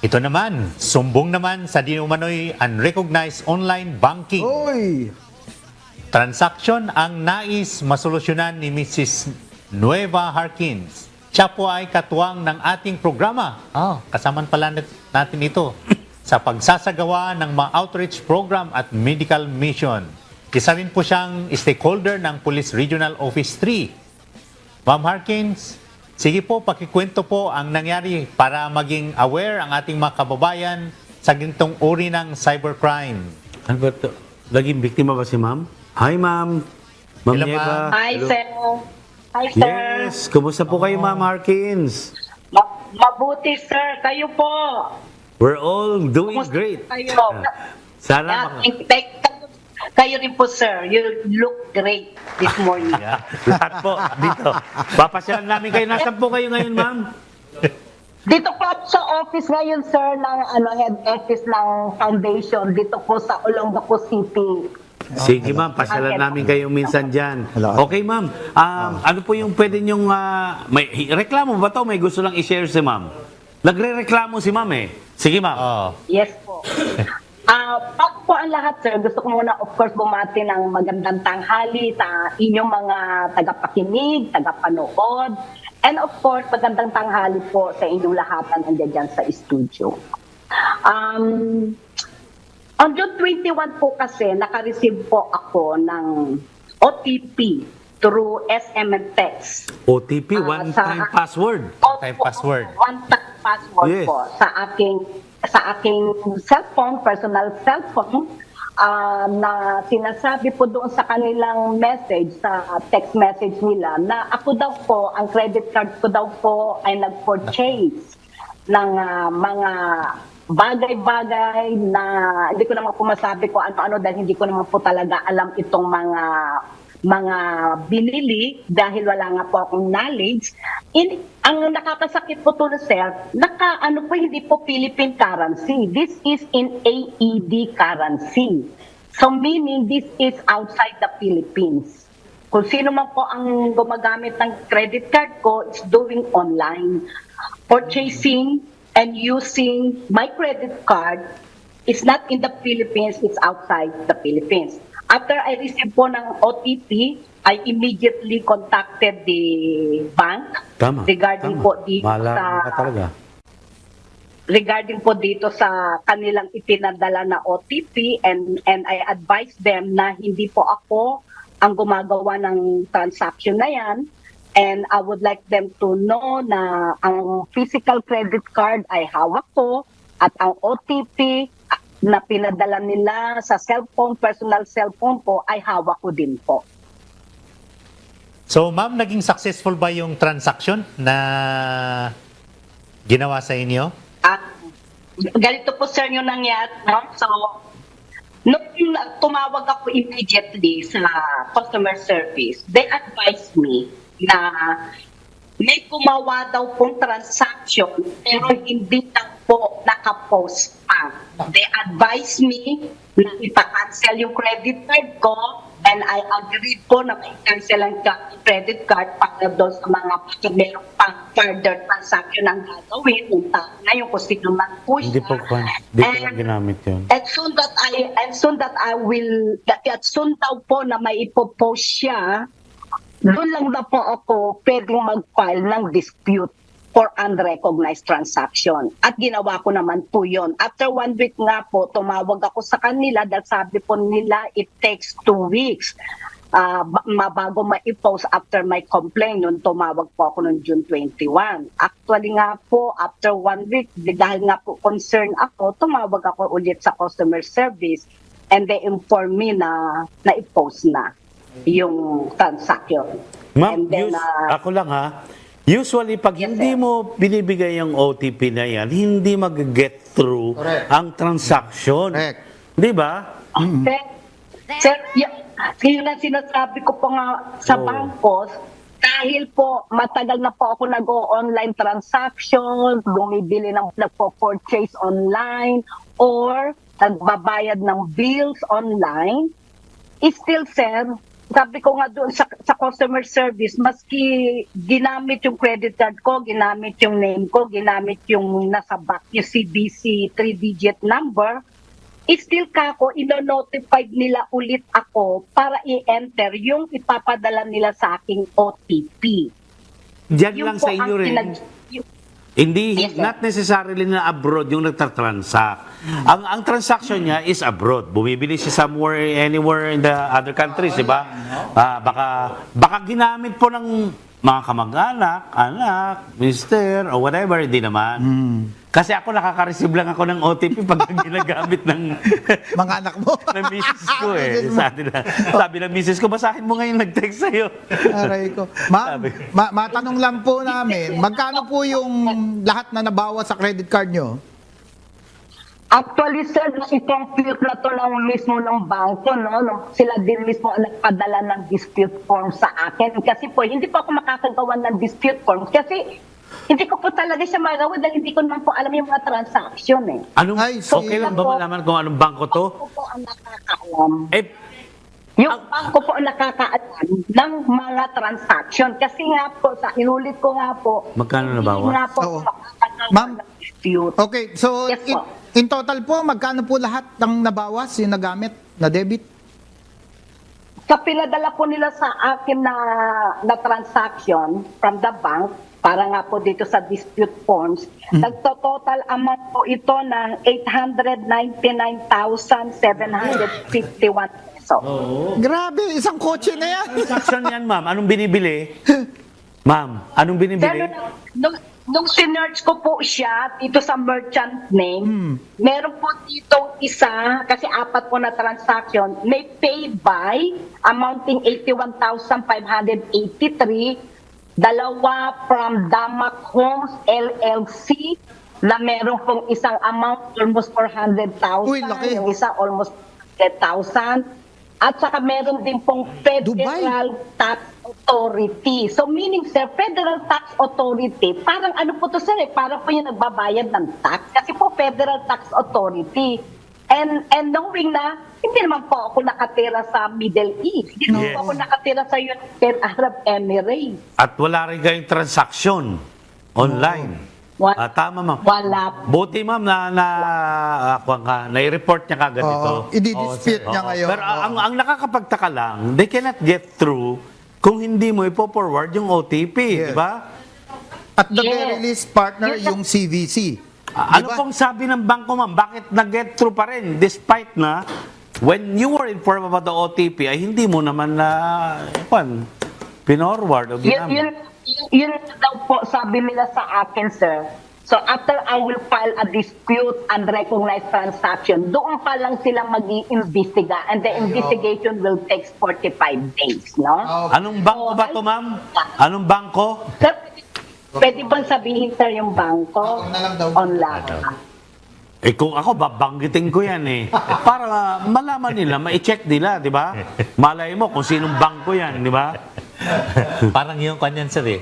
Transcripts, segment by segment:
Ito naman, sumbong naman sa dinumanoy unrecognized online banking. Oy! Transaksyon ang nais masolusyonan ni Mrs. Nueva Harkins. Siya po ay katuwang ng ating programa. Oh, kasaman pala nat- natin ito sa pagsasagawa ng mga outreach program at medical mission. Isa rin po siyang stakeholder ng Police Regional Office 3. Ma'am Harkins, sige po, pakikwento po ang nangyari para maging aware ang ating mga kababayan sa ganitong uri ng cybercrime. Ano ba ito? Laging biktima ba si ma'am? Hi, ma'am. Ma'am Hello, ma'am. Hi, Hello. sir. Hi, sir. Yes. Kumusta po kayo, ma'am Harkins? Ma- mabuti, sir. Kayo po. We're all doing Kumusta great. Kayo. Sana Yeah, maka- thank- thank- kayo rin po, sir. You look great this morning. Yeah. lahat po dito. Papasyalan namin kayo. Nasaan po kayo ngayon, ma'am? Dito po sa office ngayon, sir, ng ano, head office ng foundation. Dito po sa Olongapo City. Sige, ma'am. Pasyalan namin kayo minsan dyan. Okay, ma'am. Um, ano po yung pwede nyong... ah, may, reklamo ba to? May gusto lang i-share si ma'am. Nagre-reklamo si ma'am eh. Sige, ma'am. Oh. Yes po. Ah, pag po ang lahat, sir, gusto ko muna, of course, bumati ng magandang tanghali sa inyong mga tagapakinig, tagapanood, and of course, magandang tanghali po sa inyong lahat na nandiyan dyan sa studio. Um, on June 21 po kasi, naka-receive po ako ng OTP through SM and text. OTP, Ah, one-time password. One-time password. One-time password Yes. po sa aking sa aking cellphone, personal cellphone, ah, na sinasabi po doon sa kanilang message, sa text message nila, na ako daw po, ang credit card ko daw po ay nag-purchase ng ah, mga bagay-bagay na hindi ko naman po masabi ko ano-ano dahil hindi ko naman po talaga alam itong mga mga binili dahil wala nga po akong knowledge. In, ang nakakasakit po to sir, naka, ano po, hindi po Philippine currency. This is in AED currency. So meaning this is outside the Philippines. Kung sino man po ang gumagamit ng credit card ko, is doing online. Purchasing and using my credit card is not in the Philippines, it's outside the Philippines. After I received po ng OTP, I immediately contacted the bank Tama. regarding tama. po dito Mahala sa talaga. regarding po dito sa kanilang ipinadala na OTP and and I advise them na hindi po ako ang gumagawa ng transaction na yan and I would like them to know na ang physical credit card ay hawak ko at ang OTP na pinadala nila sa cellphone, personal cellphone po ay hawak ko din po. So, ma'am, naging successful ba yung transaction na ginawa sa inyo? At ganito po sir yung nangyari, no? So, nung tumawag ako immediately sa customer service, they advised me na may gumawa daw pong transaction pero hindi lang po nakapost pa. They advised me na ipa-cancel yung credit card ko and I agreed po na i-cancel ang credit card para doon sa mga meron pang further transaction ang gagawin yung tao na yung kung sino man po Hindi siya. po, hindi ko lang ginamit yun. And soon that I and soon that I will that at soon daw po na may ipopost siya, doon lang na po ako pwedeng mag-file ng dispute for unrecognized transaction. At ginawa ko naman po yon. After one week nga po, tumawag ako sa kanila dahil sabi po nila it takes two weeks ah, ba- mabago ma-post after my complaint. Nung tumawag po ako noong June 21. Actually nga po, after one week, dahil nga po concerned ako, tumawag ako ulit sa customer service and they inform me na na-post na yung transaction. Ma'am, And then, us- ah, ako lang ha. Usually, pag Yes, hindi sir. mo binibigay yung OTP na yan, hindi mag-get through Correct. ang transaction. Correct. Di ba? Sir, sir, yun ang sinasabi ko po nga sa Oo. bangkos, dahil po matagal na po ako nag-online transaction, bumibili ng nagpo-purchase online, or nagbabayad ng bills online, is still, sir, sabi ko nga doon sa, sa customer service, maski ginamit yung credit card ko, ginamit yung name ko, ginamit yung nasa back, yung CBC 3-digit number, still kako, ino-notified nila ulit ako para i-enter yung ipapadala nila sa aking OTP. Diyan Yun lang sa inyo rin. pinag- yung- Hindi, Yes, sir. not necessarily na abroad yung nagtatransact. Ang ang transaction niya is abroad. Bumibili siya somewhere, anywhere in the other countries, di ba? Ah, baka, baka ginamit po ng mga kamag-anak, anak, mister, or whatever, hindi naman. Kasi ako nakaka-receive lang ako ng OTP pag ginagamit ng Mga anak mo. ng misis ko eh. Sabi, na, sabi ng misis ko, basahin mo ngayon nag-text sa'yo. Aray ko. Ma'am, ma- matanong lang po namin, magkano po yung lahat na nabawas sa credit card nyo? Actually, sir, nung i-compute na to ng mismo ng bangko, no? Nung sila din mismo ang nagpadala ng dispute form sa akin. Kasi po, hindi po ako makakagawa ng dispute form. Kasi hindi ko po talaga siya magawa dahil hindi ko naman po alam yung mga transaction eh. Anong, Ay, okay lang ba malaman kung anong bangko to? Ako po ang nakakaalam. Eh, Yung bangko po ang nakakaalam ng mga transaction. Kasi nga po, sa inulit ko nga po, Magkano na bawas? hindi nga po Oo. makakagawa Ma'am, ng dispute. Okay, so Yes in, po. in total po, magkano po lahat ng nabawas, yung nagamit, na debit? Sa pinadala po nila sa akin na, na transaction from the bank, para nga po dito sa dispute forms, nagto-total amount po ito ng 899,751 peso. Grabe, isang kotse na yan. transaction yan, ma'am. Anong binibili? Ma'am, anong binibili? Pero nung, nung sinerch ko po siya dito sa merchant name, meron po dito isa, kasi apat po na transaction, may paid by amounting 81,583, dalawa from Damac Homes LLC, na meron pong isang amount almost 400,000, Uy, laki. yung isa almost 100,000, at saka meron din pong Federal Tax Authority. So meaning sir, Federal Tax Authority, parang ano po to sir eh, parang po yung nagbabayad ng tax kasi po Federal Tax Authority. And and knowing na hindi naman po ako nakatira sa Middle East. Hindi naman Yes. po ako nakatira sa United Arab Emirates. At wala rin kayong transaction online. Wa- Ah, tama, ma'am. Wala. Buti, ma'am, na, na, ako nga, na-report niya kagad ito. Oo, i-dispute niya ngayon. Pero ang, ang nakakapagtaka lang, they cannot get through kung hindi mo ipo-forward yung OTP, di Yes. ba? At the Yes. very least, partner, Yes. yung CVC. Ah, Ano Diba? pong sabi ng bangko, ma'am? Bakit nag-get through pa rin? Despite na, when you were informed about the OTP, ay hindi mo naman na, pan, pinorward o Yun, yun, ginamit. yun daw po sabi nila sa akin, sir. So after I will file a dispute and recognize transaction, doon pa lang sila mag iimbestiga and the investigation will take 45 days, no? Anong bangko ba to, ma'am? Anong bangko? Sir, pwede bang sabihin, sir, yung bangko? Oo, na lang daw. Online. Eh kung ako, babanggitin ko yan eh. Para malaman nila, ma-check nila, di ba? Malay mo kung sinong bangko yan, di ba? Parang yung kanyan sir eh.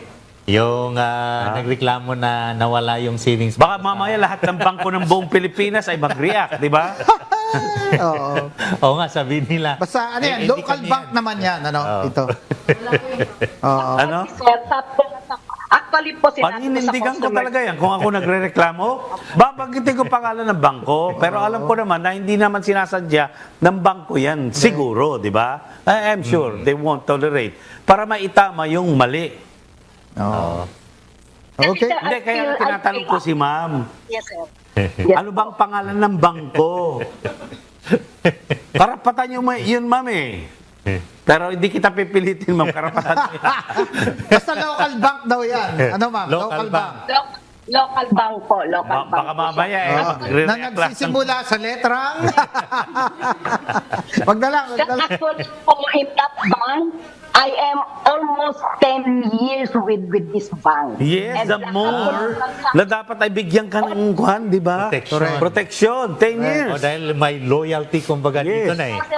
Yung ah, nagreklamo na nawala yung savings. Baka mamaya lahat ng bangko ng buong Pilipinas ay mag-react, di ba? Oo. Oo nga, sabi nila. Basta ano eh, yan, hindi local bank yan. naman yan, ano, ito. Oo. Ano? Sir, sabi actually po sinabi ko sa Paninindigan ko talaga yan. Kung ako nagre-reklamo, babanggitin ko pangalan ng bangko. Pero alam ko naman na hindi naman sinasadya ng bangko yan. Siguro, di ba? I am sure they won't tolerate. Para maitama yung mali. Oo. Kasi, Okay. Hindi, kaya tinatanong ko si ma'am. Yes, sir. Yes. Ano bang pangalan ng bangko? Karapatan nyo ma- yun, ma'am eh. Pero hindi kita pipilitin, ma'am. Karapatan nyo yan. Basta local bank daw yan. Ano ma'am? Local Local, bank. bank. Lo- local bank po, local Ba- bank. baka po mamaya eh. Oo. magre-react na lang. nagsisimula sa letrang. wag na lang, wag na lang. actually po, in that bank, I am almost 10 years with with this bank. Yes, And the more na dapat ay bigyan ka ng kwan, di ba? Protection. Protection, 10 years. O dahil may loyalty kumbaga Yes. dito na eh. Kasi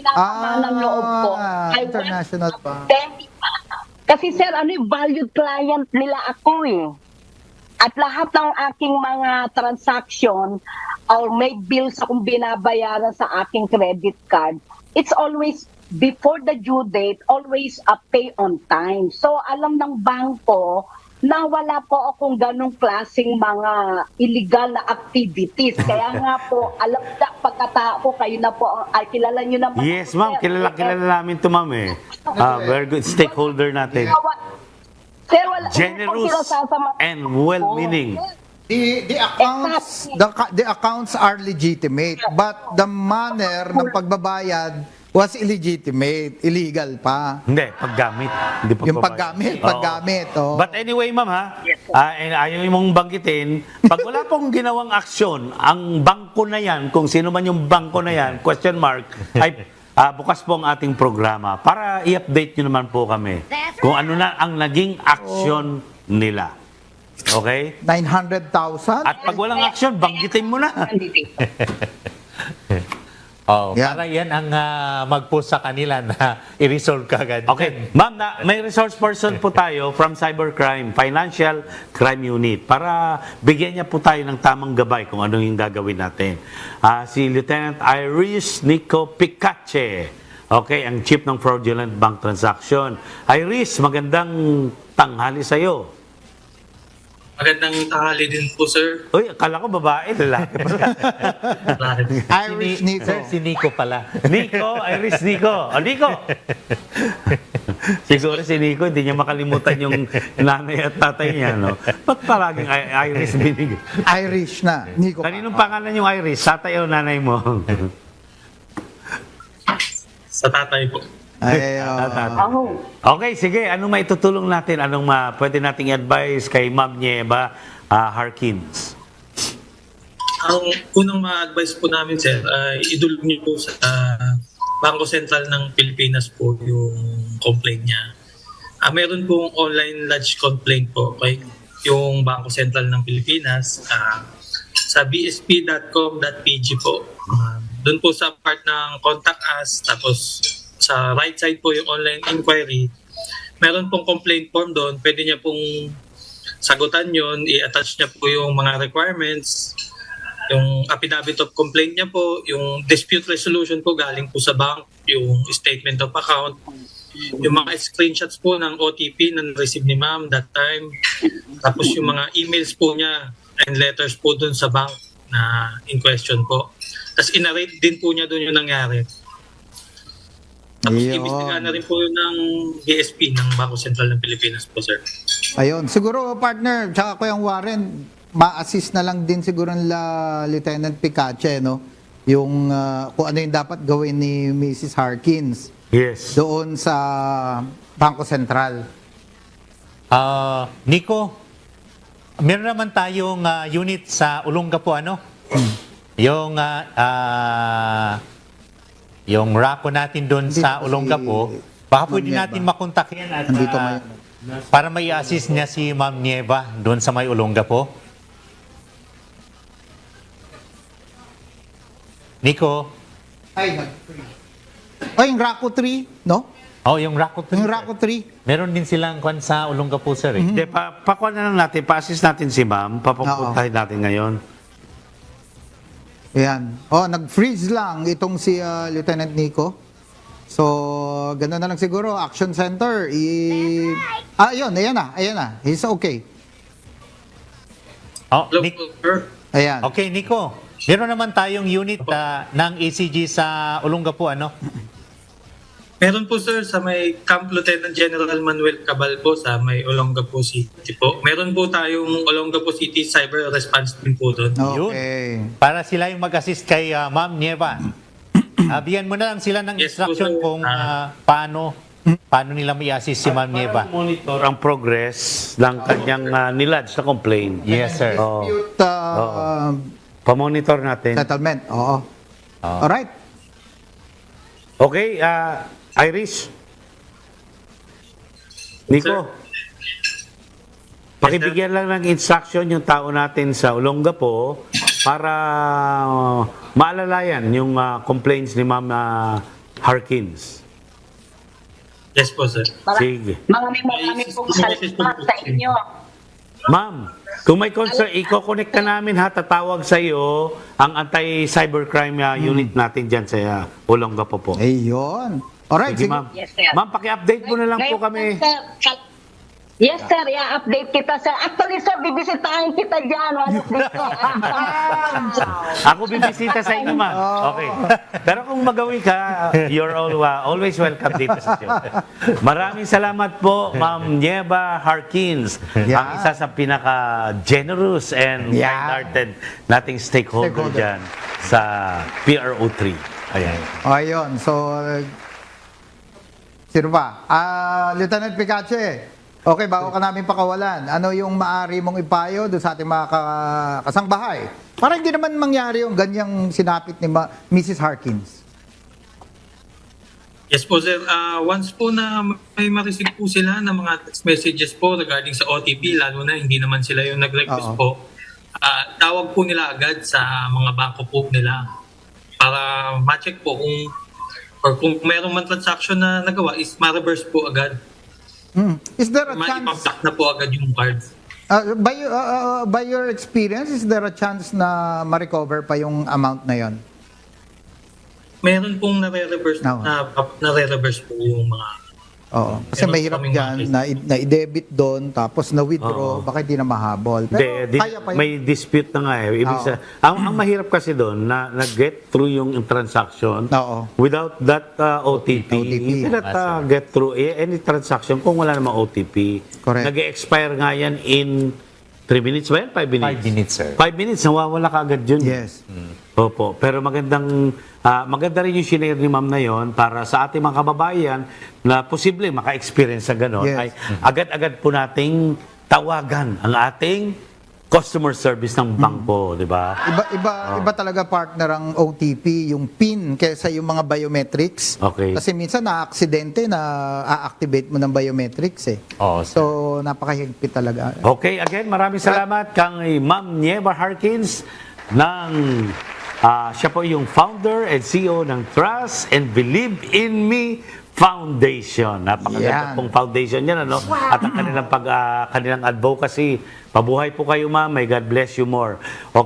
daw pinapama ng loob ko. Ah, I international 10 Kasi sir, ano yung valued client nila ako eh. At lahat ng aking mga transaction or may bills akong binabayaran sa aking credit card, it's always before the due date, always uh, pay on time. So alam ng bangko na wala po akong ganong klaseng mga illegal na activities. Kaya nga po, alam na pagkatao, kayo na po, ay, kilala nyo naman. Yes, ma'am. sir. Kilala, kilala namin to, ma'am eh. Ah, very good stakeholder natin. Sir, wa- Sir, wala, Generous and well-meaning. The, the accounts the, the accounts are legitimate but the manner ng pagbabayad was illegitimate, illegal pa. Hindi, paggamit. Hindi Yung pagbabayad. paggamit, Oo. paggamit, oo. But anyway, ma'am ha, Yes, sir. ah, and ayaw mong banggitin, pag wala pong ginawang aksyon, ang bangko na yan, kung sino man yung bangko na yan, question mark, ay ah, bukas po ang ating programa para i-update nyo naman po kami kung ano na ang naging aksyon nila. Okay? 900,000? At pag walang aksyon, banggitin mo na. Oh, Yan. para yan ang ah, mag-post sa kanila na i-resolve kagad. Okay, ma'am, na, may resource person po tayo from Cybercrime, Financial Crime Unit, para bigyan niya po tayo ng tamang gabay kung ano yung gagawin natin. Ah, si Lieutenant Iris Nico Picache, okay, ang chief ng fraudulent bank transaction. Iris, magandang tanghali sa'yo. Magandang tanghali din po, sir. Uy, akala ko babae, lalaki pala. Irish Si Ni- Nico. Sir, si Nico pala. Nico, Iris Nico. O, Nico! Siguro si Nico, hindi niya makalimutan yung nanay at tatay niya, no? Ba't palaging I- Iris binig? Irish na. Nico. Kaninong pangalan yung Iris? Tatay o nanay mo? Sa tatay po. Ay. Oh. okay, sige. Anong maitutulong natin? Anong ma pwede nating advice kay Ma'am Nieva ah, Harkins? Ang unang ma-advise po namin, sir, ay idulog niyo po sa ah, Bangko Sentral ng Pilipinas po yung complaint niya. Ah, meron pong online lodge complaint po kay yung Bangko Sentral ng Pilipinas ah, sa bsp.com.pg po. Ah, doon po sa part ng contact us, tapos sa right side po yung online inquiry, meron pong complaint form doon. Pwede niya pong sagutan yon i-attach niya po yung mga requirements, yung affidavit of complaint niya po, yung dispute resolution po galing po sa bank, yung statement of account, yung mga screenshots po ng OTP na receive ni ma'am that time, tapos yung mga emails po niya and letters po dun sa bank na in question po. Tapos inarate din po niya dun yung nangyari. Tapos Ayun. imbestigahan na rin po yun ng BSP ng Bangko Sentral ng Pilipinas po, sir. Ayun. Siguro, partner, tsaka ko yung Warren, ma-assist na lang din siguro nila Lieutenant Picache, no? Yung ah, kung ano yung dapat gawin ni Mrs. Harkins Yes. doon sa Bangko Sentral. Ah, Nico, meron naman tayong ah, unit sa Olongapo, ano? Yung ah, ah, yung rako natin doon sa si Olongapo, baka pwede natin makontak yan at Nandito ah, may- para may assist niya si Ma'am Nieva doon sa may Olongapo. Nico, Ay, nag-free. Oh, yung Raco 3, no? oh, yung rako Yung Raco 3. Meron din silang kwan sa Olongapo, sir. Eh. Hindi, pa, pakuha na lang natin, pa-assist natin si Ma'am, papapuntahin natin ngayon. Ayan. Oh, nag-freeze lang itong si ah, Lieutenant Nico. So, gano'n na lang siguro. Action Center. I... Ah, ayun. Ayan na. Ayan na. He's okay. Oh, Hello, Nick- sir. Ayan. Okay, Nico. Meron naman tayong unit ah, ng ECG sa Olongapo, ano? Meron po sir sa may Camp Lieutenant General Manuel Cabal po sa may Olongapo City po. Meron po tayong Olongapo City Cyber Response Team po doon. Okay. Para sila yung mag-assist kay ah, Ma'am Nieva. Ah, bigyan mo na lang sila ng Yes po, instruction sir. kung Ah. ah, paano paano nila may assist si Ma'am Nieva. Para monitor ang progress ng kanyang uh, nilodge na complaint. Yes, sir. Oh, Dispute uh, pamonitor natin. settlement. Oo. Alright. Okay, ah, Iris. Nico. Pakibigyan lang ng instruction yung tao natin sa Olongapo para uh, maalalayan yung ah, complaints ni Ma'am ah, Harkins. Yes po sir. Sige. Maraming maraming pong salamat sa inyo. Ma'am, kung may concern, i-connect ka namin ha, tatawag sa iyo ang anti-cybercrime ah, unit natin dyan sa uh, Olongapo po. Ayun. Alright, Sige, sige. ma'am. Yes, sir. Ma'am, paki-update mo na lang po kami. Sir, kal- Yes, sir. I-update kita, sir. Actually, sir, bibisitahin kita dyan. One of these days. Ako bibisita sa inyo, ma'am. Okay. Pero kung magawi ka, you're all, uh, always welcome dito sa show. Maraming salamat po, Ma'am Nieva Harkins, Yeah. ang isa sa pinaka-generous and Yeah. kind-hearted nating stakeholder, Stakeholder. dyan sa PRO3. Ayan. Ayun, so, uh, sino ba? Ah, Lieutenant Picache, okay, bago ka namin pakawalan, ano yung maari mong ipayo doon sa ating mga ka- kasangbahay? Para hindi naman mangyari yung ganyang sinapit ni Ma- Mrs. Harkins. Yes po sir, Ah, once po na may ma-receive po sila ng mga text messages po regarding sa OTP, lalo na hindi naman sila yung nag-request Oo. po, ah, tawag po nila agad sa mga bangko po nila para ma-check po kung or kung mayroong man transaction na nagawa is ma-reverse po agad. Hmm. Is there a chance, na po agad yung cards. uh, by, uh, by your experience, is there a chance na ma-recover pa yung amount na yon? Meron pong nare-reverse Oo. na nare-reverse po yung mga Oo. Kasi Meron mahirap kaming mga na, na i-debit doon, tapos na-withdraw, Oo. baka hindi na mahabol. Pero Hindi, di- kaya pa yun. may dispute na nga eh. Ibig Oo. sa- ang, ang mahirap kasi doon na nag-get through yung transaction Oo. without that uh, OTP. OTP. You cannot uh, get through eh, any transaction kung wala namang OTP. Correct. Nag-expire nga yan in 3 minutes ba yan? 5 minutes? Five minutes, sir. 5 minutes, nawawala ka agad yun. Yes. Opo, pero magandang ah, maganda rin yung sinare ni ma'am na yon para sa ating mga kababayan na posible maka-experience sa gano'n Yes. ay agad-agad po nating tawagan ang ating customer service ng bangko, di ba? Iba iba iba talaga partner ang OTP, yung PIN kaysa yung mga biometrics. Okay. Kasi minsan na-aksidente na a-activate mo ng biometrics eh. Oo, sir. So napakahigpit talaga. Okay, again, maraming salamat kay Ma'am Nieva Harkins ng ah, siya po yung founder and CEO ng Trust and Believe in Me Foundation. Napakaganda Yan. pong foundation yan, ano? At ang kanilang, pag, ah, kanilang advocacy. Pabuhay po kayo, ma'am. May God bless you more. Okay.